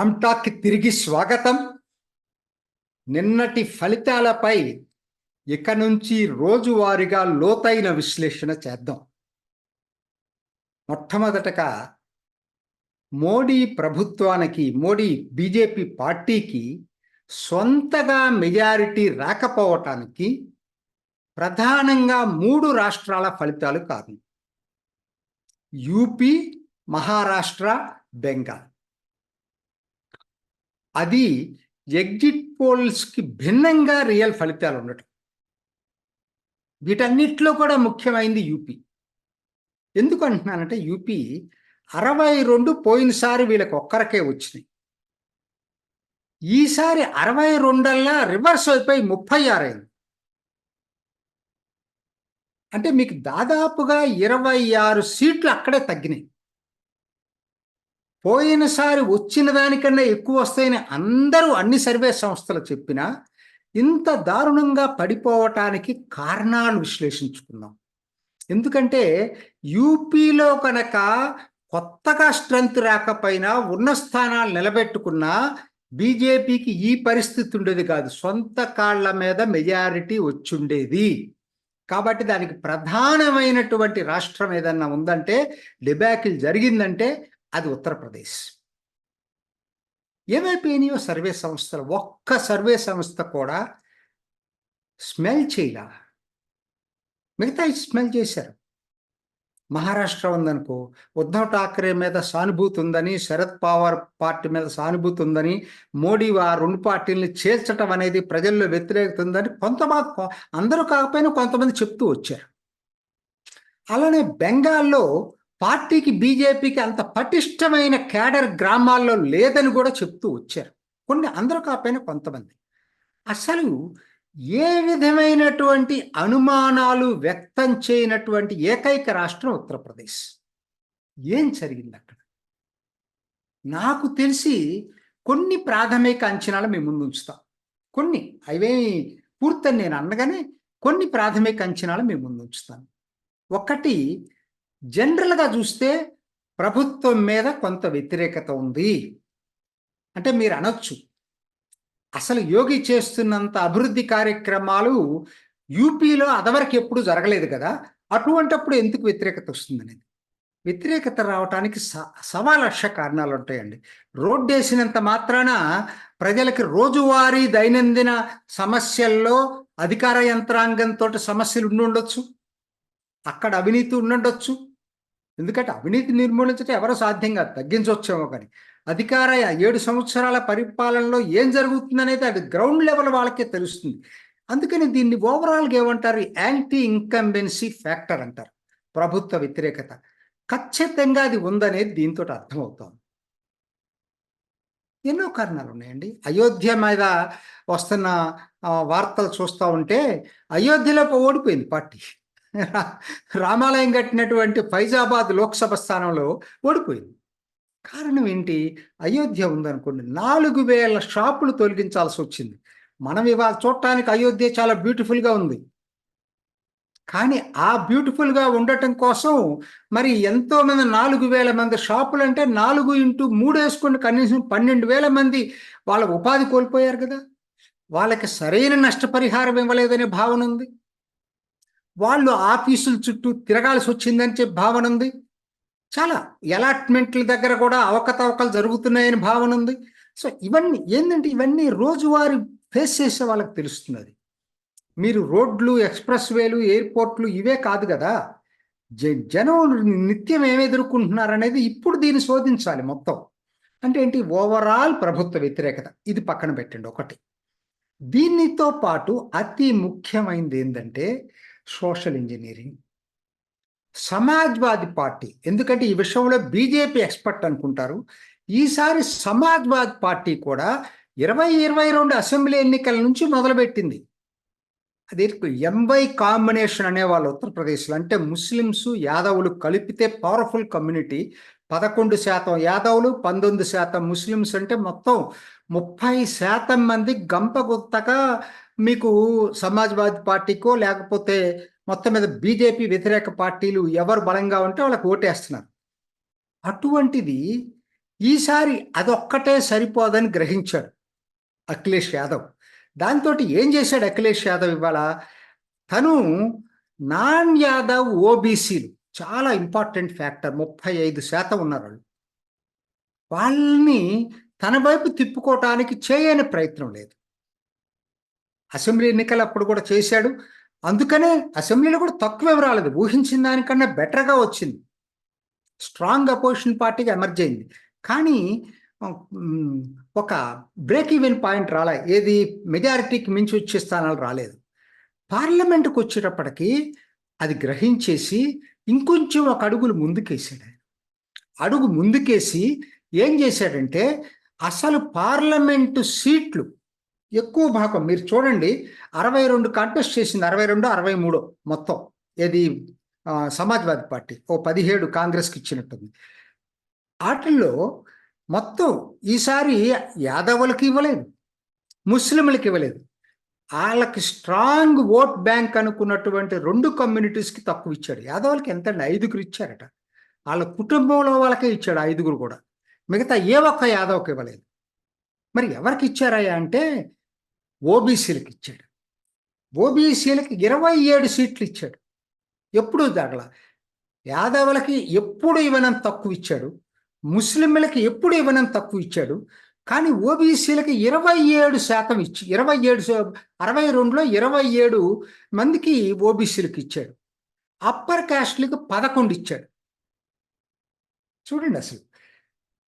రామ్టాక్కి తిరిగి స్వాగతం. నిన్నటి ఫలితాలపై ఇక నుంచి రోజువారీగా లోతైన విశ్లేషణ చేద్దాం. మొట్టమొదటగా మోడీ ప్రభుత్వానికి మోడీ బీజేపీ పార్టీకి సొంతగా మెజారిటీ రాకపోవటానికి ప్రధానంగా మూడు రాష్ట్రాల ఫలితాలు కారణం. యూపీ మహారాష్ట్ర బెంగాల్. అది ఎగ్జిట్ పోల్స్కి భిన్నంగా రియల్ ఫలితాలు ఉండటం. వీటన్నిటిలో కూడా ముఖ్యమైంది యూపీ. ఎందుకు అంటున్నానంటే యూపీ అరవై రెండు పోయినసారి వీళ్ళకి ఒక్కరికే వచ్చినాయి. ఈసారి అరవై రెండల్లా రివర్స్ అయిపోయి ముప్పై ఆరైంది అంటే మీకు దాదాపుగా ఇరవై ఆరు సీట్లు అక్కడే తగ్గినాయి. పోయినసారి వచ్చిన దానికన్నా ఎక్కువ వస్తాయని అందరూ అన్ని సర్వే సంస్థలు చెప్పినా ఇంత దారుణంగా పడిపోవటానికి కారణాలు విశ్లేషించుకుందాం ఎందుకంటే యూపీలో కనుక కొత్తగా స్ట్రెంగ్త్ రాకపోయినా ఉన్న స్థానాలు నిలబెట్టుకున్నా బీజేపీకి ఈ పరిస్థితి ఉండేది కాదు. సొంత కాళ్ళ మీద మెజారిటీ వచ్చుండేది. కాబట్టి దానికి ప్రధానమైనటువంటి రాష్ట్రం ఏదన్నా ఉందంటే డిబాకిల్ జరిగిందంటే అది ఉత్తరప్రదేశ్ ఏమైపోయినాయో సర్వే సంస్థలు? ఒక్క సర్వే సంస్థ కూడా స్మెల్ చేయలా. మిగతా స్మెల్ చేశారు. మహారాష్ట్ర ఉందనుకో ఉద్ధవ్ ఠాక్రే మీద సానుభూతి ఉందని శరద్ పవార్ పార్టీ మీద సానుభూతి ఉందని మోడీ ఆ రెండు పార్టీలను చేర్చటం అనేది ప్రజల్లో వ్యతిరేకత ఉందని కొంతమంది అందరూ కాకపోయినా కొంతమంది చెప్తూ వచ్చారు. అలానే బెంగాల్లో పార్టీకి బీజేపీకి అంత పటిష్టమైన క్యాడర్ గ్రామాల్లో లేదని కూడా చెప్తూ వచ్చారు. కొన్ని అందరూ కాకపోయినా కొంతమంది. అసలు ఏ విధమైనటువంటి అనుమానాలు వ్యక్తం చేయనటువంటి ఏకైక రాష్ట్రం ఉత్తరప్రదేశ్? ఏం జరిగింది అక్కడ? నాకు తెలిసి కొన్ని ప్రాథమిక అంచనాలు మేము ముందు ఉంచుతాం. కొన్ని అవేమి పూర్తని నేను అనగానే కొన్ని ప్రాథమిక అంచనాలు మేము ముందు ఉంచుతాను ఒకటి జనరల్గా చూస్తే ప్రభుత్వం మీద కొంత వ్యతిరేకత ఉంది. అంటే మీరు అనొచ్చు. అసలు యోగి చేస్తున్నంత అభివృద్ధి కార్యక్రమాలు యూపీలో అదవరకు ఎప్పుడు జరగలేదు కదా. అటువంటప్పుడు ఎందుకు వ్యతిరేకత వస్తుందనేది? వ్యతిరేకత రావడానికి సవా లక్ష కారణాలు ఉంటాయండి. రోడ్డు వేసినంత మాత్రాన ప్రజలకి రోజువారీ దైనందిన సమస్యల్లో అధికార యంత్రాంగంతో సమస్యలు ఉండుండొచ్చు. అక్కడ అవినీతి ఉండుండొచ్చు. ఎందుకంటే అవినీతి నిర్మూలించడం ఎవరో సాధ్యంగా తగ్గించవచ్చేమో కానీ. అధికార ఏడు సంవత్సరాల పరిపాలనలో ఏం జరుగుతుందనేది అది గ్రౌండ్ లెవెల్ వాళ్ళకే తెలుస్తుంది. అందుకని దీన్ని ఓవరాల్గా ఏమంటారు? యాంటీ ఇన్కంబెన్సీ ఫ్యాక్టర్ అంటారు. ప్రభుత్వ వ్యతిరేకత. ఖచ్చితంగా అది ఉందనేది దీంతో అర్థమవుతోంది. ఎన్నో కారణాలు ఉన్నాయండి. అయోధ్య మీద వస్తున్న వార్తలు చూస్తూ ఉంటే అయోధ్యలో ఓడిపోయింది పార్టీ. రామాలయం కట్టినటువంటి ఫైజాబాద్ లోక్సభ స్థానంలో ఓడిపోయింది. కారణం ఏంటి? అయోధ్య ఉందనుకోండి. నాలుగు వేల షాపులు తొలగించాల్సి వచ్చింది. మనం ఇవాళ చూడటానికి అయోధ్య చాలా బ్యూటిఫుల్గా ఉంది. కానీ ఆ బ్యూటిఫుల్గా ఉండటం కోసం మరి ఎంతో మంది నాలుగు వేల మంది షాపులు అంటే నాలుగు ఇంటూ మూడు వేసుకుని కనీసం పన్నెండు వేల మంది వాళ్ళ ఉపాధి కోల్పోయారు కదా. వాళ్ళకి సరైన నష్టపరిహారం ఇవ్వలేదనే భావన ఉంది. వాళ్ళు ఆఫీసుల చుట్టూ తిరగాల్సి వచ్చిందని చెప్పి భావన ఉంది. చాలా అలాట్మెంట్ల దగ్గర కూడా అవకతవకలు జరుగుతున్నాయని భావన ఉంది. సో ఇవన్నీ ఏంటంటే ఇవన్నీ రోజువారి ఫేస్ చేసే వాళ్ళకి తెలుస్తున్నది. మీరు రోడ్లు ఎక్స్ప్రెస్ వేలు ఎయిర్పోర్ట్లు ఇవే కాదు కదా. జనం నిత్యం ఏమి ఎదుర్కొంటున్నారు అనేది ఇప్పుడు దీన్ని శోధించాలి మొత్తం. అంటే ఏంటి? ఓవరాల్ ప్రభుత్వ వ్యతిరేకత. ఇది పక్కన పెట్టండి ఒకటి. దీనితో పాటు అతి ముఖ్యమైనది ఏంటంటే సోషల్ ఇంజనీరింగ్. సమాజ్వాదీ పార్టీ. ఎందుకంటే ఈ విషయంలో బీజేపీ ఎక్స్పర్ట్ అనుకుంటారు. ఈసారి సమాజ్వాద్ పార్టీ కూడా ఇరవై ఇరవై రెండు అసెంబ్లీ ఎన్నికల నుంచి మొదలుపెట్టింది. అది ఎంబై కాంబినేషన్ అనేవాళ్ళు ఉత్తరప్రదేశ్లో. అంటే ముస్లిమ్స్ యాదవులు కలిపితే పవర్ఫుల్ కమ్యూనిటీ. పదకొండు శాతం యాదవులు పంతొమ్మిది శాతం ముస్లిమ్స్ అంటే మొత్తం ముప్పై శాతం మంది గంపగుత్తగా మీకు సమాజ్వాదీ పార్టీకో లేకపోతే మొత్తం మీద బీజేపీ వ్యతిరేక పార్టీలు ఎవరు బలంగా ఉంటే వాళ్ళకి ఓటేస్తున్నారు. అటువంటిది ఈసారి అదొక్కటే సరిపోదని గ్రహించాడు అఖిలేష్ యాదవ్. దాంతో ఏం చేశాడు అఖిలేష్ యాదవ్ ఇవాళ? తను నాన్ యాదవ్ ఓబీసీలు చాలా ఇంపార్టెంట్ ఫ్యాక్టర్ ముప్పై ఐదు శాతం ఉన్నారు వాళ్ళు. వాళ్ళని తన వైపు తిప్పుకోవటానికి చేయని ప్రయత్నం లేదు. అసెంబ్లీ ఎన్నికలు కూడా చేశాడు. అందుకనే అసెంబ్లీలో కూడా తక్కువ రాలేదు ఊహించిన దానికన్నా బెటర్గా వచ్చింది. స్ట్రాంగ్ అపోజిషన్ పార్టీగా ఎమర్జ్ అయింది. కానీ ఒక బ్రేక్ ఈవెన్ పాయింట్ రాలే. ఏది మెజారిటీకి మించి వచ్చే స్థానాలు రాలేదు. పార్లమెంటుకు వచ్చేటప్పటికి అది గ్రహించేసి ఇంకొంచెం ఒక అడుగులు ముందుకేసాడు అడుగు ముందుకేసి ఏం చేశాడంటే అసలు పార్లమెంటు సీట్లు ఎక్కువ భాగం మీరు చూడండి అరవై రెండు కాంటెస్ట్ చేసింది అరవై రెండు అరవై మూడు మొత్తం. ఏది సమాజ్వాదీ పార్టీ ఓ పదిహేడు కాంగ్రెస్కి ఇచ్చినట్టుంది. వాటిల్లో మొత్తం ఈసారి యాదవులకి ఇవ్వలేదు ముస్లింలకి ఇవ్వలేదు. వాళ్ళకి స్ట్రాంగ్ ఓట్ బ్యాంక్ అనుకున్నటువంటి రెండు కమ్యూనిటీస్కి తక్కువ ఇచ్చాడు. యాదవులకి ఎంతండి? ఐదుగురు ఇచ్చారట. వాళ్ళ కుటుంబంలో వాళ్ళకే ఇచ్చాడు ఐదుగురు కూడా. మిగతా ఏ ఒక్క యాదవ్కి ఇవ్వలేదు. మరి ఎవరికి ఇచ్చారయ్యా అంటే ఓబీసీలకు ఇచ్చాడు ఓబీసీలకి ఇరవై ఏడు సీట్లు ఇచ్చాడు ఎప్పుడు తగల యాదవులకి ఎప్పుడు ఇవ్వనంత తక్కువ ఇచ్చాడు ముస్లింలకి ఎప్పుడు ఇవ్వనంత తక్కువ ఇచ్చాడు కానీ ఓబీసీలకి ఇరవై ఏడు శాతం ఇచ్చి ఇరవై ఏడు అరవై రెండులో ఇరవై ఏడు మందికి ఓబీసీలకు ఇచ్చాడు అప్పర్ క్యాస్ట్లకు పదకొండు ఇచ్చాడు చూడండి అసలు.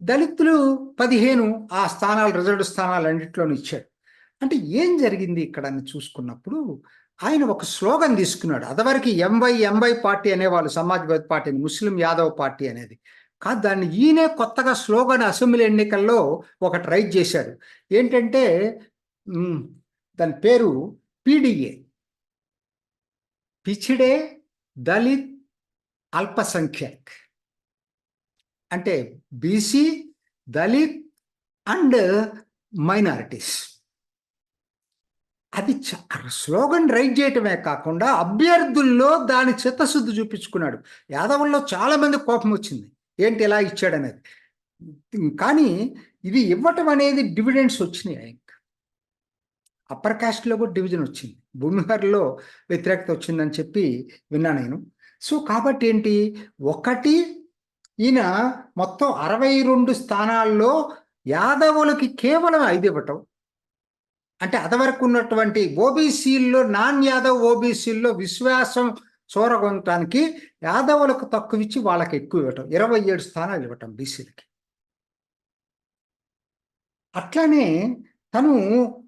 దళితులు పదిహేను ఆ స్థానాలు రిజర్వ్డ్ స్థానాలు అన్నింటిలోనూ ఇచ్చాడు అంటే ఏం జరిగింది ఇక్కడ అని చూసుకున్నప్పుడు ఆయన ఒక స్లోగన్ తీసుకున్నాడు. అదవరకు ఎంవై ఎంవై పార్టీ అనేవాళ్ళు సమాజ్వాదీ పార్టీని ముస్లిం యాదవ్ పార్టీ అనేది. కాదు దాన్ని ఈయనే కొత్తగా స్లోగన్ అసెంబ్లీ ఎన్నికల్లో ఒక ట్రై చేశారు. ఏంటంటే దాని పేరు పీడిఏ. పిచిడే దళిత్ అల్పసంఖ్యాక్. అంటే బీసీ దళిత్ అండ్ మైనారిటీస్. అది స్లోగన్ రైట్ చేయటమే కాకుండా అభ్యర్థుల్లో దాని చిత్తశుద్ధి చూపించుకున్నాడు. యాదవుల్లో చాలా మంది కోపం వచ్చింది. ఏంటి ఎలా ఇచ్చాడనేది? కానీ ఇది ఇవ్వటం అనేది డివిడెండ్స్ వచ్చినాయి. ఆయనకి అప్పర్ కాస్ట్లో కూడా డివిజన్ వచ్చింది. భూమిహర్లో వ్యతిరేకత వచ్చిందని చెప్పి విన్నా నేను. సో కాబట్టి ఏంటి? ఒకటి ఈయన మొత్తం అరవై రెండు స్థానాల్లో యాదవులకి కేవలం ఐదు ఇవ్వటం. అంటే అదవరకు ఉన్నటువంటి ఓబీసీల్లో నాన్ యాదవ్ ఓబీసీల్లో విశ్వాసం చూరగొనటానికి యాదవులకు తక్కువ ఇచ్చి వాళ్ళకి ఎక్కువ ఇవ్వటం ఇరవై ఏడు స్థానాలు ఇవ్వటం బీసీలకి. అట్లానే తను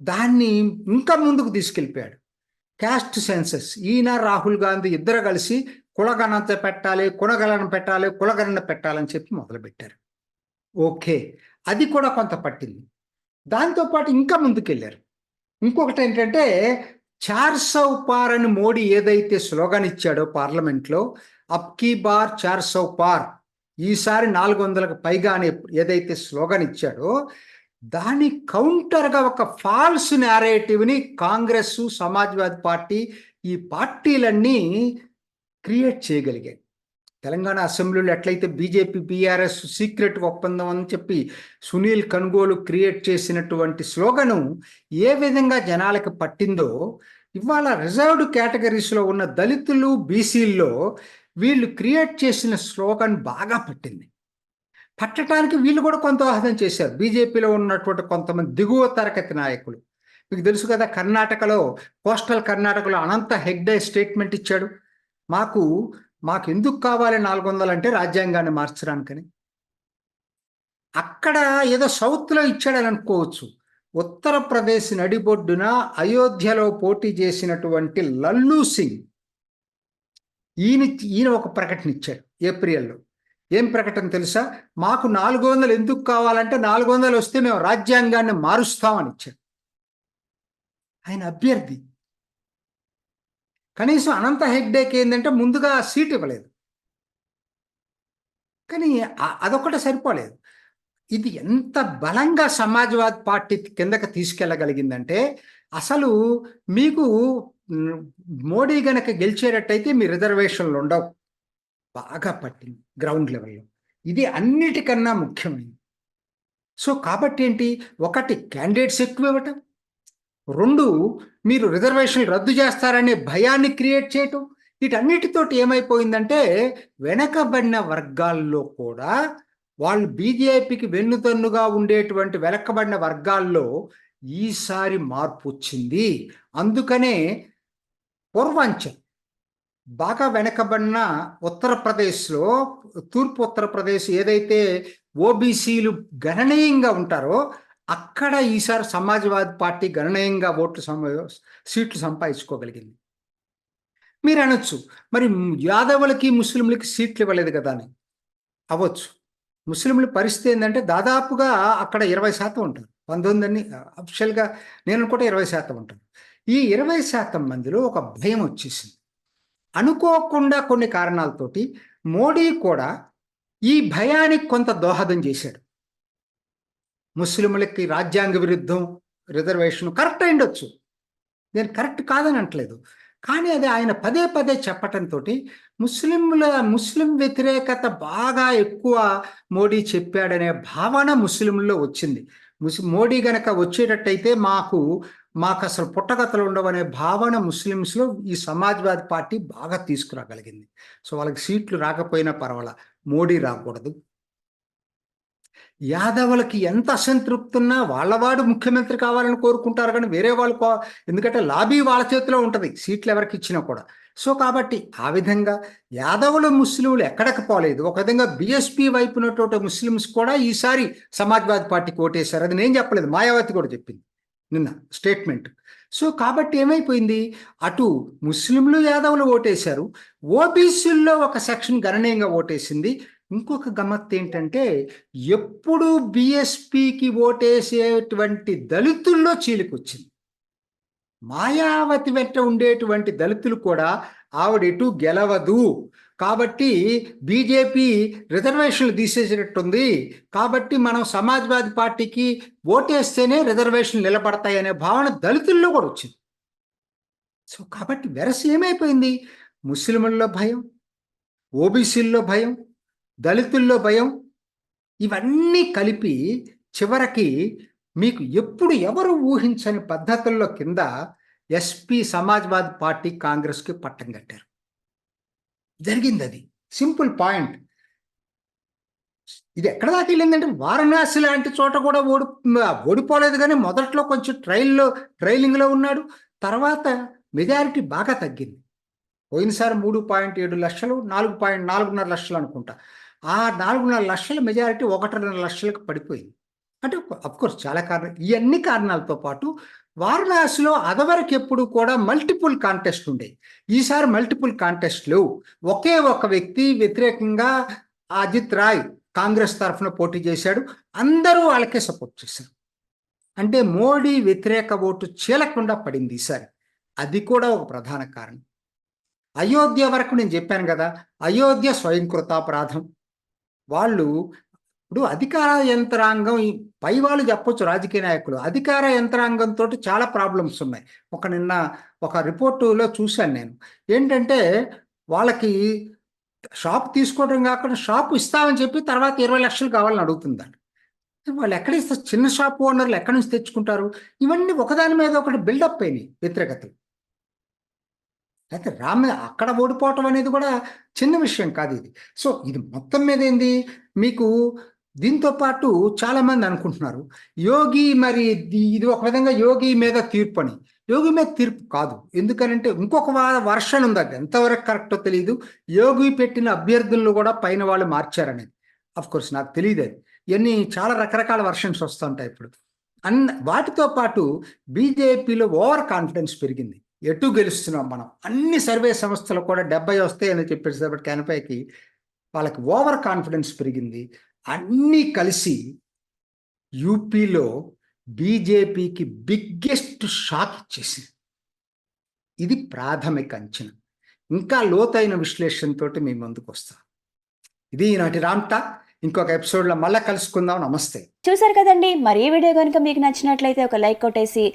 దాన్ని ఇంకా ముందుకు తీసుకెళ్ళిపోయాడు. Caste census. ఈయన రాహుల్ గాంధీ ఇద్దరు కలిసి కులగణత పెట్టాలి కులగణన పెట్టాలి కులగణన పెట్టాలని చెప్పి మొదలుపెట్టారు. ఓకే. అది కూడా కొంత పట్టింది. దాంతోపాటు ఇంకా ముందుకెళ్ళారు. ఇంకొకటి ఏంటంటే చార్ సౌ పార్ అని మోడీ ఏదైతే స్లోగన్ ఇచ్చాడో పార్లమెంట్లో అప్ కీ బార్ చార్ సౌ పార్ ఈసారి నాలుగు వందలకు పైగా అని ఏదైతే స్లోగన్ ఇచ్చాడో దాని కౌంటర్గా ఒక ఫాల్స్ నేరేటివ్ని కాంగ్రెస్ సమాజ్వాదీ పార్టీ ఈ పార్టీలన్నీ క్రియేట్ చేయగలిగాయి. తెలంగాణ అసెంబ్లీలో ఎట్లయితే బీజేపీ బీఆర్ఎస్ సీక్రెట్ ఒప్పందం అని చెప్పి సునీల్ కనుగోలు క్రియేట్ చేసినటువంటి స్లోగను ఏ విధంగా జనాలకు పట్టిందో ఇవాళ రిజర్వ్డ్ కేటగిరీస్లో ఉన్న దళితులు బీసీల్లో వీళ్ళు క్రియేట్ చేసిన స్లోగన్ బాగా పట్టింది. పట్టడానికి వీళ్ళు కూడా కొంత దోహదం చేశారు. బీజేపీలో ఉన్నటువంటి కొంతమంది దిగువ తరగతి నాయకులు. మీకు తెలుసు కదా కర్ణాటకలో కోస్టల్ కర్ణాటకలో అనంత హెగ్డే స్టేట్మెంట్ ఇచ్చాడు. మాకు మాకు ఎందుకు కావాలి నాలుగు వందలు అంటే రాజ్యాంగాన్ని మార్చడానికని? అక్కడ ఏదో సౌత్లో ఇచ్చాడని అనుకోవచ్చు ఉత్తరప్రదేశ్ నడిబొడ్డున అయోధ్యలో పోటీ చేసినటువంటి లల్లు సింగ్. ఈయన ఈయన ఒక ప్రకటన ఇచ్చాడు ఏప్రిల్లో. ఏం ప్రకటన తెలుసా? మాకు నాలుగు వందలు ఎందుకు కావాలంటే నాలుగు వందలు వస్తే మేము రాజ్యాంగాన్ని మారుస్తామని ఇచ్చాడు ఆయన అభ్యర్థి. కనీసం అనంత హెగ్డేకి ఏంటంటే ముందుగా సీట్ ఇవ్వలేదు. కానీ అదొక్కటే సరిపోలేదు. ఇది ఎంత బలంగా సమాజ్వాద్ పార్టీ కిందకి తీసుకెళ్ళగలిగిందంటే అసలు మీకు మోడీ గనక గెలిచేటట్టయితే మీ రిజర్వేషన్లు ఉండవు. బాగా పట్టింది గ్రౌండ్ లెవెల్లో. ఇది అన్నిటికన్నా ముఖ్యమైనది. సో కాబట్టి ఏంటి? ఒకటి క్యాండిడేట్స్ ఎక్కువ ఇవ్వటం. రెండు మీరు రిజర్వేషన్లు రద్దు చేస్తారనే భయాన్ని క్రియేట్ చేయటం వీటన్నిటితోటి ఏమైపోయిందంటే వెనకబడిన వర్గాల్లో కూడా వాళ్ళు బీజేపీకి వెన్నుతన్నుగా ఉండేటువంటి వెనకబడిన వర్గాల్లో ఈసారి మార్పు వచ్చింది. అందుకనే పూర్వాంచల్ బాగా వెనకబడిన ఉత్తరప్రదేశ్లో తూర్పు ఉత్తరప్రదేశ్ ఏదైతే ఓబీసీలు గణనీయంగా ఉంటారో అక్కడ ఈసారి సమాజ్వాదీ పార్టీ గణనీయంగా ఓట్లు సమ సీట్లు సంపాదించుకోగలిగింది. మీరు అనొచ్చు మరి యాదవులకి ముస్లింలకి సీట్లు ఇవ్వలేదు కదా అని. అవ్వచ్చు. ముస్లింల పరిస్థితి ఏంటంటే దాదాపుగా అక్కడ ఇరవై శాతం ఉంటారు. పంతొమ్మిది అఫిషియల్గా నేను అనుకుంటే ఇరవై శాతం ఉంటారు. ఈ ఇరవై శాతం మందిలో ఒక భయం వచ్చేసింది. అనుకోకుండా కొన్ని కారణాలతోటి మోడీ కూడా ఈ భయానికి కొంత దోహదం చేశాడు. ముస్లింలకి రాజ్యాంగ విరుద్ధం రిజర్వేషన్ కరెక్ట్ అయిండొచ్చు నేను కరెక్ట్ కాదని అంటలేదు కానీ అది ఆయన పదే పదే చెప్పటంతో ముస్లింల ముస్లిం వ్యతిరేకత బాగా ఎక్కువ మోడీ చెప్పాడనే భావన ముస్లింల్లో వచ్చింది. ముస్ మోడీ గనక వచ్చేటట్టయితే మాకు మాకు అసలు పుట్టగతలు ఉండవనే భావన ముస్లిమ్స్లో ఈ సమాజ్వాదీ పార్టీ బాగా తీసుకురాగలిగింది. సో వాళ్ళకి సీట్లు రాకపోయినా పర్వాలా. మోడీ రాకూడదు. యాదవులకి ఎంత అసంతృప్తి ఉన్నా వాళ్ళవాడు ముఖ్యమంత్రి కావాలని కోరుకుంటారు కానీ వేరే వాళ్ళు ఎందుకంటే లాబీ వాళ్ళ చేతిలో ఉంటుంది సీట్లు ఎవరికి ఇచ్చినా కూడా. సో కాబట్టి ఆ విధంగా యాదవులు ముస్లింలు ఎక్కడికి పోలేదు. ఒక విధంగా బీఎస్పీ వైపు ఉన్నటువంటి ముస్లిమ్స్ కూడా ఈసారి సమాజ్వాదీ పార్టీకి ఓటేశారు. అది నేను చెప్పలేదు మాయావతి కూడా చెప్పింది నిన్న స్టేట్మెంట్. సో కాబట్టి ఏమైపోయింది? అటు ముస్లింలు యాదవులు ఓటేశారు ఓబీసీల్లో ఒక సెక్షన్ గణనీయంగా ఓటేసింది ఇంకొక గమ్మత్ ఏంటంటే ఎప్పుడు బిఎస్పికి ఓటేసేటువంటి దళితుల్లో చీలికొచ్చింది. మాయావతి వెంట ఉండేటువంటి దళితులు కూడా ఆవిడ ఎటు గెలవదు. కాబట్టి బీజేపీ రిజర్వేషన్లు తీసేసినట్టుంది. కాబట్టి మనం సమాజ్వాదీ పార్టీకి ఓటేస్తేనే రిజర్వేషన్లు నిలబడతాయి అనే భావన దళితుల్లో కూడా వచ్చింది. సో కాబట్టి వెరసి ఏమైపోయింది? ముస్లింల్లో భయం ఓబీసీల్లో భయం దళితుల్లో భయం? ఇవన్నీ కలిపి చివరికి మీకు ఎప్పుడు ఎవరు ఊహించని పద్ధతుల్లో కింద ఎస్పీ సమాజ్వాదీ పార్టీ కాంగ్రెస్కి పట్టం కట్టారు. జరిగింది అది సింపుల్ పాయింట్. ఇది ఎక్కడ దాకా వెళ్ళిందంటే వారణాసి లాంటి చోట కూడా ఓడి ఓడిపోలేదు కానీ మొదట్లో కొంచెం ట్రైల్లో ట్రైలింగ్లో ఉన్నాడు. తర్వాత మెజారిటీ బాగా తగ్గింది. పోయినసారి మూడు పాయింట్ ఏడు లక్షలు నాలుగు పాయింట్ నాలుగున్నర లక్షలు అనుకుంటా. ఆ నాలుగున్నర లక్షల మెజారిటీ ఒకటిన్నర లక్షలకు పడిపోయింది. అంటే అఫ్కోర్స్ చాలా కారణం ఇవన్నీ కారణాలతో పాటు వారణాసిలో అదవరకు ఎప్పుడు కూడా మల్టిపుల్ కాంటెస్ట్ ఉండే. ఈసారి మల్టిపుల్ కాంటెస్ట్ లేవు. ఒకే ఒక వ్యక్తి వ్యతిరేకంగా అజిత్ రాయ్ కాంగ్రెస్ తరఫున పోటీ చేశాడు. అందరూ వాళ్ళకే సపోర్ట్ చేశారు. అంటే మోడీ వ్యతిరేక ఓటు చీలకుండా పడింది ఈసారి. అది కూడా ఒక ప్రధాన కారణం. అయోధ్య వరకు నేను చెప్పాను కదా అయోధ్య స్వయంకృతాపరాధం. వాళ్ళు ఇప్పుడు అధికార యంత్రాంగం పై వాళ్ళు చెప్పొచ్చు రాజకీయ నాయకులు. అధికార యంత్రాంగంతో చాలా ప్రాబ్లమ్స్ ఉన్నాయి. ఒక నిన్న ఒక రిపోర్టులో చూశాను నేను. ఏంటంటే వాళ్ళకి షాప్ తీసుకోవడం కాకుండా షాప్ ఇస్తామని చెప్పి తర్వాత ఇరవై లక్షలు కావాలని అడుగుతుందండి వాళ్ళు. ఎక్కడ ఇస్తారు? చిన్న షాప్ ఓనర్లు ఎక్కడి నుంచి తెచ్చుకుంటారు? ఇవన్నీ ఒకదాని మీద ఒకటి బిల్డప్ అయినాయి వ్యతిరేకతలు. అయితే రామ్ అక్కడ ఓడిపోవటం అనేది కూడా చిన్న విషయం కాదు ఇది. సో ఇది మొత్తం మీద ఏంది? మీకు దీంతో పాటు చాలామంది అనుకుంటున్నారు యోగి మరి ఇది ఒక విధంగా యోగి మీద తీర్పు అని. యోగి మీద తీర్పు కాదు. ఎందుకనంటే ఇంకొక వర్షన్ ఉంది అది. ఎంతవరకు కరెక్టో తెలియదు యోగి పెట్టిన అభ్యర్థులను కూడా పైన వాళ్ళు మార్చారనేది. అఫ్ కోర్స్ నాకు తెలియదు అది. ఇవన్నీ చాలా రకరకాల వర్షన్స్ వస్తుంటాయి ఇప్పుడు. అన్న వాటితో పాటు బీజేపీలో ఓవర్ కాన్ఫిడెన్స్ పెరిగింది. ఎటు గెలుస్తున్నాం మనం? అన్ని సర్వే సంస్థలు కూడా డెబ్బై వస్తాయని చెప్పేసేపటికి కనపైకి వాళ్ళకి ఓవర్ కాన్ఫిడెన్స్ పెరిగింది. అన్నీ కలిసి యూపీలో బీజేపీకి బిగ్గెస్ట్ షాక్ ఇచ్చేసింది ఇది ప్రాథమిక అంచనా. ఇంకా లోతైన విశ్లేషణతో మీ ముందుకు వస్తాం. ఇది ఈనాటి రామ్టా ఇంకొక ఎపిసోడ్లో మళ్ళీ కలుసుకుందాం. నమస్తే. చూసారు కదండి. మరి ఈ వీడియో కనుక మీకు నచ్చినట్లయితే ఒక లైక్ కొట్టేసి